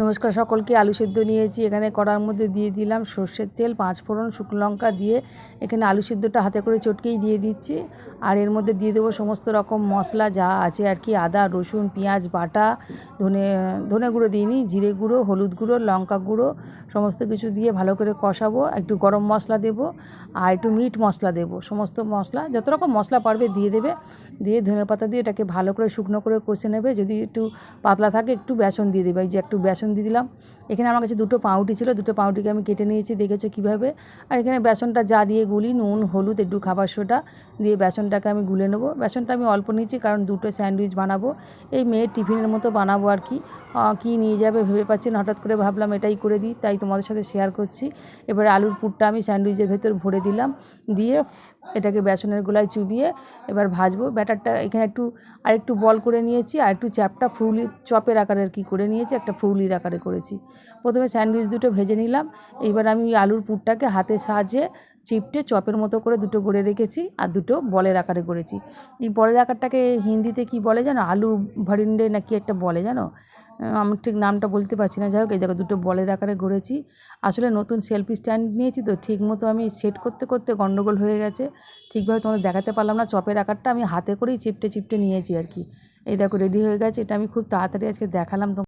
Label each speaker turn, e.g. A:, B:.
A: নমস্কার, সকলকে আলু সেদ্ধ নিয়েছি। এখানে কড়ার মধ্যে দিয়ে দিলাম সর্ষের তেল, পাঁচ ফোড়ন, শুকনো লঙ্কা দিয়ে এখানে আলু সেদ্ধটা হাতে করে চটকেই দিয়ে দিচ্ছি। আর এর মধ্যে দিয়ে দেবো সমস্ত রকম মশলা, যা আছে আর কি, আদা, রসুন, পেঁয়াজ, বাটা, ধনে ধনে গুঁড়ো দিইনি, জিরে গুঁড়ো, হলুদ গুঁড়ো, লঙ্কা গুঁড়ো, সমস্ত কিছু দিয়ে ভালো করে কষাবো। একটু গরম মশলা দেবো আর একটু মিট মশলা দেবো। সমস্ত মশলা, যত রকম মশলা পারবে দিয়ে দেবে। দিয়ে ধনে পাতা দিয়ে এটাকে ভালো করে শুকনো করে কষে নেবে। যদি একটু পাতলা থাকে, একটু বেসন দিয়ে দেবে। যে একটু বেসন দিয়ে দিলাম। এখানে আমার কাছে দুটো পাউরুটি ছিল, দুটো পাউটিকে আমি কেটে নিয়েছি, দেখেছ কীভাবে? আর এখানে বেসনটা যা দিয়ে গুলি, নুন, হলুদ, একটু খাবার সোটা দিয়ে বেসনটাকে আমি গুলে নেব। বেসনটা আমি অল্প নিয়েছি, কারণ দুটো স্যান্ডউইচ বানাবো। এই মেয়ের টিফিনের মতো বানাবো আর কি। কী নিয়ে যাবে ভেবে পাচ্ছি না, হঠাৎ করে ভাবলাম এটাই করে দিই, তাই তোমাদের সাথে শেয়ার করছি। এবার আলুর পুরটা আমি স্যান্ডউইচের ভেতর ভরে দিলাম, দিয়ে এটাকে বেসনের গোলায় চুবিয়ে এবার ভাজবো। ব্যাটারটা এখানে একটু আর একটু বল করে নিয়েছি, আর একটু চ্যাপটা ফ্রুলি, চপের আকারের কি করে নিয়েছি, একটা ফ্রুলির আকারে করেছি। প্রথমে স্যান্ডউইচ দুটো ভেজে নিলাম। এইবার আমি ওই আলুর পুরটাকে হাতের সাহায্যে চিপটে চপের মতো করে দুটো গড়ে রেখেছি আর দুটো বলের আকারে করেছি। এই বলের আকারটাকে হিন্দিতে কি বলে জানো? আলু ভরিন্ডে না কি একটা বলে জানো? আমি ঠিক নামটা বলতে পারছি না। যাই হোক, এই দেখো দুটো বলের আকারে গড়েছি আসলে নতুন সেলফি স্ট্যান্ড নিয়েছি তো ঠিক মতো আমি সেট করতে করতে গণ্ডগোল হয়ে গেছে। ঠিকভাবে তোমাদের দেখাতে পারলাম না। চপের আকারটা আমি হাতে করেই চিপটে চিপটে নিয়েছি আর কি। এই দেখো রেডি হয়ে গেছে। এটা আমি খুব তাড়াতাড়ি আজকে দেখালাম